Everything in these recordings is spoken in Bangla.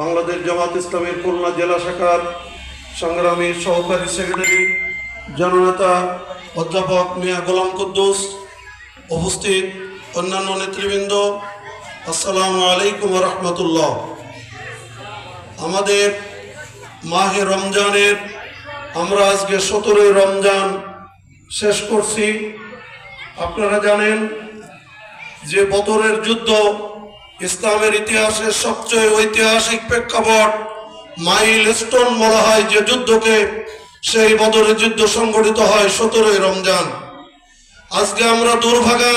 বাংলাদেশ জামাত ইসলামের খুলনা জেলা শাখার সংগ্রামী সহকারী সেক্রেটারি, জননেতা, অধ্যাপক মিয়া গোলাম কুদ্দুস উপস্থিত অন্যান্য নেতৃবৃন্দ, আসসালামু আলাইকুম রহমতুল্লাহ। আমাদের মাহে রমজানের, আমরা আজকে সতেরোই রমজান শেষ করছি। আপনারা জানেন যে বদরের যুদ্ধ ইসলামের ইতিহাসের সবচেয়ে ঐতিহাসিক প্রেক্ষাপট মাইল স্টোন বলা হয় যে যুদ্ধকে, সেই বদরের যুদ্ধ সংগঠিত হয় সতেরোই রমজান। আজকে আমরা দুর্ভাগা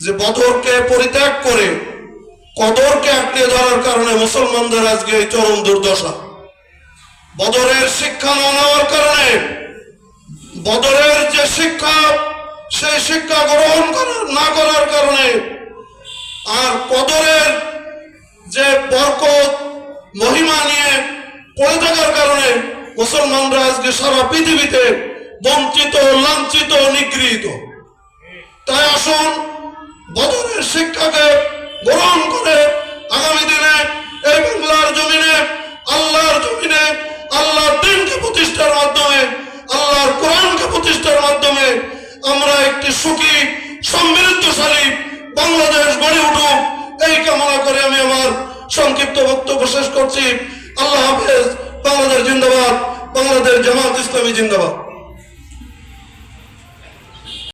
যে বদরকে পরিত্যাগ করে কদরকে আঁকড়ে ধরার কারণে মুসলমানদের আজকে এই চরম দুর্দশা। বদরের শিক্ষা না নেওয়ার কারণে বদরের যে শিক্ষা, সেই শিক্ষা গ্রহণ করার না করার আর কদরের যে বরকত, মহিমা নিয়ে পড়ে থাকার কারণে মুসলমানরা আজকে সারা পৃথিবীতে বঞ্চিত, লাঞ্ছিত, নিগৃহীত। তাই আসুন, বদরের শিক্ষাকে গ্রহণ করে আগামী দিনে এই বাংলার জমিনে, আল্লাহর জমিনে, আল্লাহর দিনকে প্রতিষ্ঠার মাধ্যমে, আল্লাহর কোরআনকে প্রতিষ্ঠার মাধ্যমে আমরা একটি সুখী, সমৃদ্ধশালী বাংলাদেশ গড়ে উঠুক। এই কামনা করে আমি আমার সংক্ষিপ্ত বক্তব্য শেষ করছি। আল্লাহ হাফেজ, বাংলাদেশ জিন্দাবাদ, বাংলাদেশ জামাত ইসলামী জিন্দাবাদ।